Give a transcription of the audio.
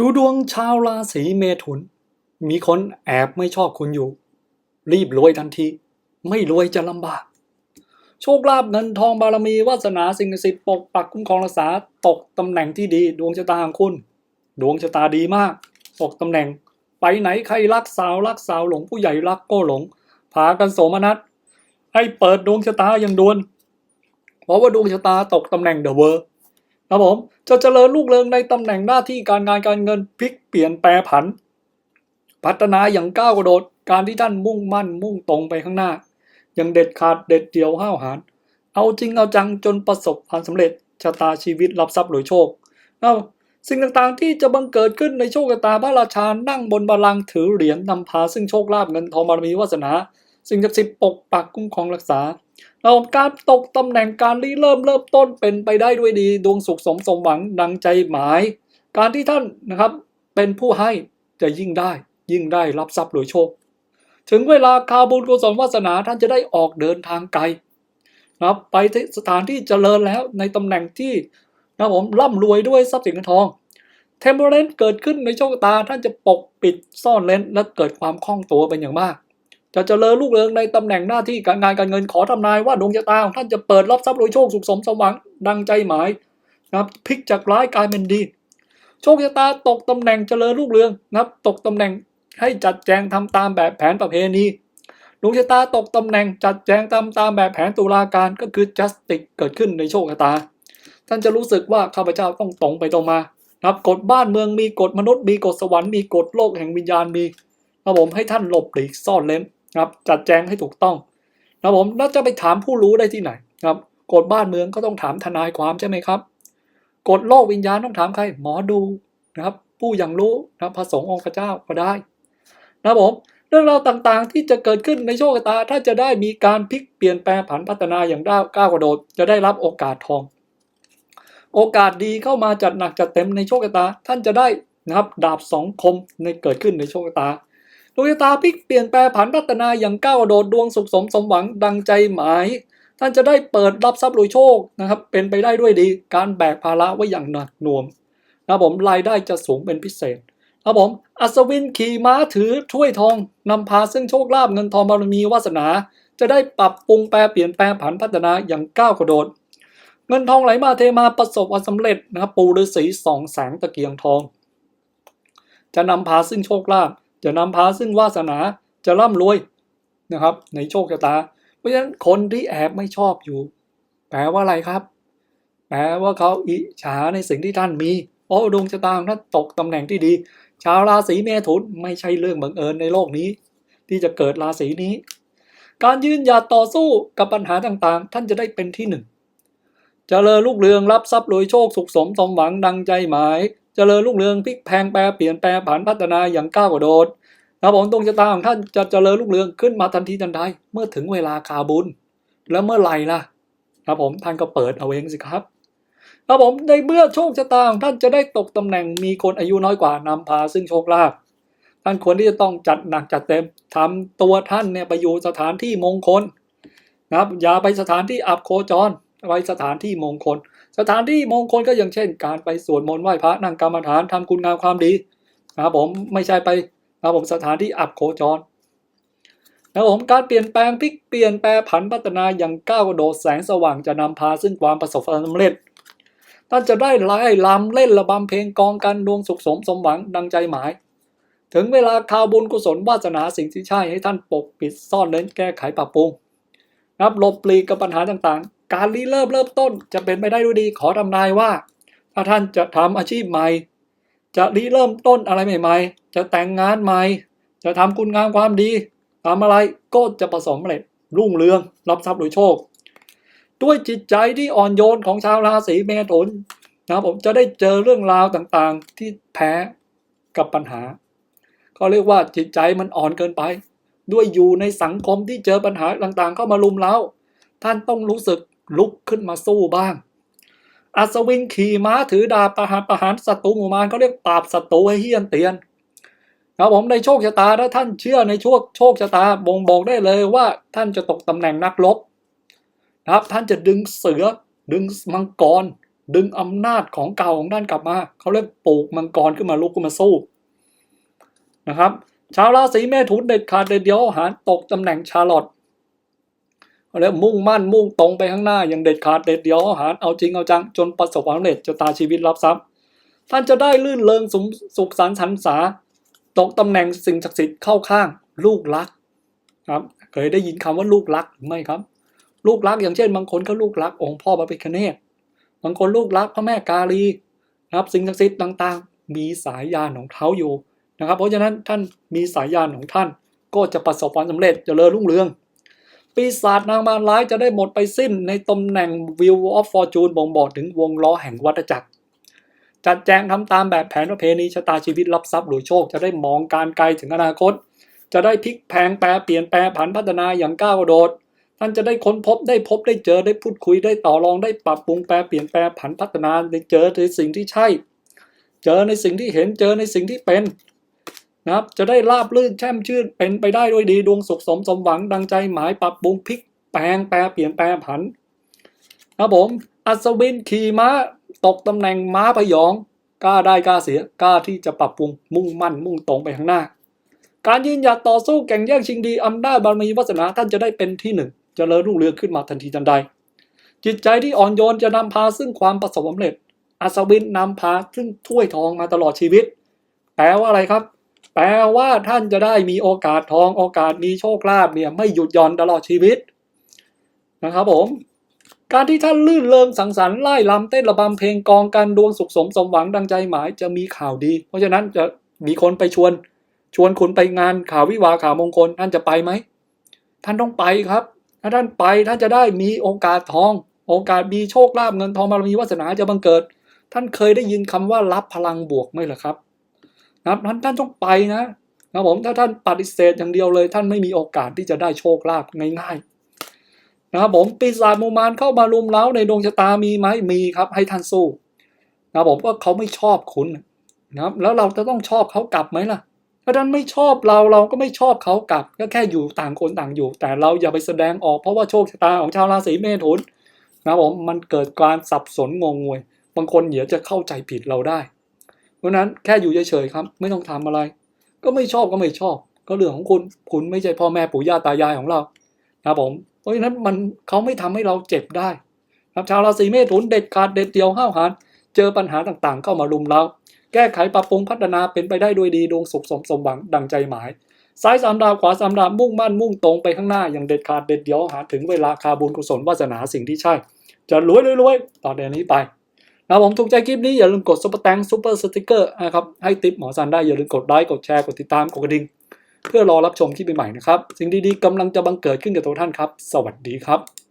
ดูดวงชาวราศีเมถุน มีคนแอบไม่ชอบคุณอยู่ รีบรวยทันที ไม่รวยจะลำบาก โชคลาภเงินทองบารมีวาสนาสิ่งศักดิ์สิทธิ์ปกปักคุ้มครองรักษาตกตำแหน่งที่ดี ดวงชะตาของคุณ ดวงชะตาดีมาก ตกตำแหน่ง ไปไหนใครรักสาวรักสาวหลงผู้ใหญ่รักก็หลงพากันโสมนัสให้เปิดดวงชะตาอย่างด่วน เพราะว่าดวงชะตาตกตำแหน่งเดอะเวอร์ ครับผมจะเจริญลูกเรืองในตำแหน่งหน้าที่การงานการเงินพลิกเปลี่ยนแปรผัน พัฒนาอย่างก้าวกระโดดการที่ท่านมุ่งมั่นมุ่งตรงไปข้างหน้ายังเด็ดขาดเด็ดเดี่ยวห้าวหาญเอาจริงเอาจังจนประสบความสำเร็จชะตาชีวิตรับทรัพย์หรือโชคเอาสิ่งต่างๆที่จะบังเกิดขึ้นในโชคชะตาพระราชานั่งบนบัลลังก์ถือเหรียญนำพาซึ่งโชคลาภเงินทองบารมีวาสนา สิ่งศักดิ์สิทธิ์ปกปักคุ้มครองรักษา เราการตกตำแหน่งการรีเริ่มเริ่มต้นเป็นไปได้ด้วยดี ดวงสุขสมสมหวังดังใจหมาย การที่ท่านนะครับเป็นผู้ให้จะยิ่งได้ ยิ่งได้รับทรัพย์โดยโชค ถึงเวลาคาบุญกุศลวาสนาท่านจะได้ออกเดินทางไกลนะครับไปที่สถานที่เจริญแล้วในตำแหน่งที่นะครับผมร่ำรวยด้วยทรัพย์สินเงินทองเทมเ r อร์เกิดขึ้นในโชคตาท่านจะปกปิดซ่อนเลนและเกิดความคล่องตัวเป็นอย่างมาก จะเจริญลูกเรืองในตำแหน่งหน้าที่การงานการเงินขอทำนายว่าดวงชะตาของท่านจะเปิดรับทรัพย์โดยโชคสุขสมสมหวังดังใจหมายนะครับพลิกจากร้ายกลายเป็นดี โชคชะตาตกตำแหน่งเจริญลูกเรืองนะครับ ตกตำแหน่งให้จัดแจงทำตามแบบแผนประเพณีดวงชะตาตกตำแหน่งจัดแจงตามตามแบบแผนตุลาการก็คือ justice เกิดขึ้นในโชคชะตา ท่านจะรู้สึกว่าข้าพเจ้าต้องตรงไปตรงมานะครับกฎบ้านเมืองมีกฎมนุษย์มีกฎสวรรค์มีกฎโลกแห่งวิญญาณมีครับผมให้ท่านหลบหลีกซ่อนเล้น นะครับจัดแจงให้ถูกต้องนะผมแล้วจะไปถามผู้รู้ได้ที่ไหนครับกฎบ้านเมืองก็ต้องถามทนายความใช่ไหมครับกฎโลกวิญญาณต้องถามใครหมอดูนะครับ ผู้อยังรู้นะพระสงฆ์องค์พระเจ้าก็ได้นะผมเรื่องราวต่างๆที่จะเกิดขึ้นในโชคชะตา ถ้าจะได้มีการพลิกเปลี่ยนแปลงผันพัฒนาอย่างด้าวก้าวกระโดดจะได้รับโอกาสทอง โอกาสดีเข้ามาจัดหนักจัดเต็มในโชคชะตา ท่านจะได้นะครับดาบสองคมในเกิดขึ้นในโชคชะตา ดวงชะตาพลิกเปลี่ยนแปลผันพัฒนาอย่างก้าวโดดดวงสุขสมสมหวังดังใจหมาย ท่านจะได้เปิดรับทรัพย์โดยโชคนะครับ เป็นไปได้ด้วยดี การแบกภาระไว้อย่างหนักหน่วงนะผมรายได้จะสูงเป็นพิเศษครับผมอัศวินขี่ม้าถือถ้วยทองนำพาซึ่งโชคลาภเงินทองบารมีวาสนา จะได้ปรับปรุงแปลเปลี่ยนแปลงผันพัฒนาอย่างก้าวกระโดด เงินทองไหลมาเทมาประสบความสำเร็จนะครับปูฤาษีสองแสงตะเกียงทอง จะนำพาซึ่งโชคลาภ จะนำพาซึ่งวาสนาจะร่ำรวยนะครับ ในโชคชะตา เพราะฉะนั้นคนที่แอบไม่ชอบอยู่ แปลว่าอะไรครับ แปลว่าเขาอิจฉาในสิ่งที่ท่านมีเพราะดวงชะตาของท่านตกตำแหน่งที่ดี ชาวราศีเมถุนไม่ใช่เรื่องบังเอิญในโลกนี้ ที่จะเกิดราศีนี้ การยืนหยัดต่อสู้กับปัญหาต่างๆ ท่านจะได้เป็นที่หนึ่งเจริญลูกเรืองรับทรัพย์โดยโชคสุขสมสมหวังดังใจหมาย เจริญลูกเรืองพลิกแพงแปลเปลี่ยนแปลผันพัฒนาอย่างก้าวกระโดดนะผมดวงชะตาของท่านจะเจริญลูกเรืองขึ้นมาทันทีทันใดเมื่อถึงเวลาคาบุญ แล้วเมื่อไหร่ล่ะครับผมท่านก็เปิดเอาเองสิครับครับผมในเมื่อโชคชะตาของท่านจะได้ตกตำแหน่งมีคนอายุน้อยกว่านำพาซึ่งโชคลาภท่านควรที่จะต้องจัดหนักจัดเต็มทำตัวท่านเนี่ยไปอยู่สถานที่มงคลนะครับอย่าไปสถานที่อับโคจรไปสถานที่มงคล สถานที่มงคลก็อย่างเช่น การไปสวดมนต์ไหว้พระนั่งกรรมฐานทำคุณงามความดีนะครับผมไม่ใช่ไปนะครับผมสถานที่อับโคจรนะผมการเปลี่ยนแปลงพลิกเปลี่ยนแปลผันพัฒนาอย่างก้าวกระโดดแสงสว่างจะนำพาซึ่งความประสบความสำเร็จท่านจะได้ไล่ลำเล่นระบำเพลงกองกันดวงสุขสมสมหวังดังใจหมาย ถึงเวลาข่าวบุญกุศลวาสนาสิ่งที่ใช่ให้ท่านปกปิดซ่อนเล้นแก้ไขปรับปรุงรับหลบปลีกกับปัญหาต่างๆ การรีเริ่มเริ่มต้นจะเป็นไปได้ด้วยดี ขอทำนายว่า ถ้าท่านจะทำอาชีพใหม่ จะรีเริ่มต้นอะไรใหม่ ๆ จะแต่งงานใหม่ จะทำคุณงามความดีทำอะไรก็จะประสบสำเร็จรุ่งเรือง รับทรัพย์โดยโชค ด้วยจิตใจที่อ่อนโยนของชาวราศีเมถุนนะครับผมจะได้เจอเรื่องราวต่างๆ ที่แพ้กับปัญหา ก็เรียกว่าจิตใจมันอ่อนเกินไป ด้วยอยู่ในสังคมที่เจอปัญหาต่างๆ เข้ามาลุมเล้า ท่านต้องรู้สึก ลุกขึ้นมาสู้บ้าง อัศวินขี่ม้าถือดาบประหารประหารศัตรูหมู่มารเขาเรียกปราบศัตรูให้เฮี้ยนเตียนครับผมในโชคชะตาถ้าท่านเชื่อในโชคโชคชะตาบ่งบอกได้เลยว่าท่านจะตกตำแหน่งนักรบนะครับ ท่านจะดึงเสือดึงมังกร ดึงอำนาจของเก่าของท่านกลับมาเขาเรียกปลูกมังกรขึ้นมาลุกขึ้นมาสู้นะครับ ชาวราศีเมถุนเด็ดขาดเด็ดเดียวหารตกตำแหน่งชาลอต เขาเรียกมุ่งมั่นมุ่งตรงไปข้างหน้าอย่างเด็ดขาดเด็ดเดียวหารเอาจริงเอาจังจนประสบความสำเร็จจะตาชีวิตรับทรัพย์ ท่านจะได้ลื่นเริงสุขสุขสันต์สันษาตกตำแหน่งสิ่งศักดิ์สิทธิ์เข้าข้าง ลูกรักครับเคยได้ยินคำว่าลูกรักไหมครับ ลูกรักอย่างเช่น บางคนก็ลูกรักองค์พ่อพระพิฆเนศบางคนลูกรักพระแม่กาลีนะครับสิ่งศักดิ์สิทธิ์ต่างๆ มีสายยานของเขาอยู่นะครับ เพราะฉะนั้นท่านมีสายยานของท่านก็จะประสบความสำเร็จเจริญรุ่งเรือง ปีศาจนางมารร้ายจะได้หมดไปสิ้นในตำแหน่ง Wheel of Fortune บ่งบอกถึงวงล้อแห่งวัฏจักร จัดแจงทำตามแบบแผนประเพณีชะตาชีวิตรับทรัพย์หรือโชคจะได้มองการไกลถึงอนาคต จะได้พลิกแพงแปรเปลี่ยนแปลผันพัฒนาอย่างก้าวกระโดดท่านจะได้ค้นพบได้พบได้เจอได้พูดคุยได้ต่อรองได้ปรับปรุงแปรเปลี่ยนแปลผันพัฒนาได้เจอในสิ่งที่ใช่ เจอในสิ่งที่เห็นเจอในสิ่งที่เป็น นะครับจะได้ราบลื่นแช่มชื่นเป็นไปได้ด้วยดีดวงสุขสมสมหวังดังใจหมายปรับปรุงพลิกแปลงแปรเปลี่ยนแปลผันครับผมอัศวินขี่ม้าตกตำแหน่งม้าพยองกล้าได้กล้าเสียกล้าที่จะปรับปรุงมุ่งมั่นมุ่งตรงไปข้างหน้า การยืนหยัดต่อสู้แข่งแย่งชิงดีอำนาจบารมีวาสนาท่านจะได้เป็นที่หนึ่งเจริญรุ่งเรืองขึ้นมาทันทีทันใด จิตใจที่อ่อนโยนจะนำพาซึ่งความประสบความสำเร็จอัศวินนำพาซึ่งถ้วยทองมาตลอดชีวิต แปลว่าอะไรครับ แปลว่าท่านจะได้มีโอกาสทองโอกาสมีโชคลาภเนี่ยไม่หยุดหย่อนตลอดชีวิตนะครับผม การที่ท่านลื่นเริงสังสรรค์ไล่ลำเต้นระบำเพลงกองกันดวงสุขสมสมหวังดังใจหมายจะมีข่าวดี เพราะฉะนั้นจะมีคนไปชวน ชวนคุณไปงานข่าววิวาข่าวมงคลท่านจะไปไหมท่านต้องไปครับ ถ้าท่านไปท่านจะได้มีโอกาสทอง โอกาสมีโชคลาภเงินทองบารมีวาสนาจะบังเกิด ท่านเคยได้ยินคำว่ารับพลังบวกไหมล่ะครับ นะครับท่านท่านต้องไปนะนะผมถ้าท่านปฏิเสธอย่างเดียวเลย ท่านไม่มีโอกาสที่จะได้โชคลาภง่ายๆนะครับผมปีศาจมูมานเข้ามารุมเร้าในดวงชะตามีไหมมีครับ ให้ท่านสู้นะผมก็เขาไม่ชอบคุณนะครับแล้วเราจะต้องชอบเขากลับไหมล่ะถ้าท่านไม่ชอบเราเราก็ไม่ชอบเขากลับก็แค่อยู่ต่างคนต่างอยู่ แต่เราอย่าไปแสดงออกเพราะว่าโชคชะตาของชาวราศีเมถุนนะผมมันเกิดการสับสนงงงวย บางคนเดี๋ยวจะเข้าใจผิดเราได้ เพราะนั้นแค่อยู่เฉยๆครับ ไม่ต้องทำอะไร ก็ไม่ชอบก็ไม่ชอบ ก็เรื่องของคุณคุณไม่ใช่พ่อแม่ปู่ย่าตายายของเรานะผมเพราะฉะนั้นมันเขาไม่ทำให้เราเจ็บได้ครับชาวราศีเมถุนเด็ดขาดเด็ดเดียวห้าวหาญเจอปัญหาต่างๆ เข้ามารุมเราแก้ไขปรับปรุงพัฒนาเป็นไปได้ด้วยดีดวงสุขสมสมหวังดังใจหมายซ้ายสามดาวขวาสามดาวมุ่งมั่นมุ่งตรงไปข้างหน้าอย่างเด็ดขาดเด็ดเดียวหาถึงเวลาคาบุญกุศลวาสนาสิ่งที่ใช่ จะรวยรวยๆต่อเดือนนี้ไป นะผมถูกใจคลิปนี้อย่าลืมกดซุปเปอร์แตงซุปเปอร์สติกเกอร์นะครับให้ติปหมอซันได้อย่าลืมกดไลค์กดแชร์กดติดตามกดกระดิ่งเพื่อรอรับชมคลิปใหม่ๆนะครับ สิ่งดีๆกำลังจะบังเกิดขึ้นกับตัวท่านครับ สวัสดีครับ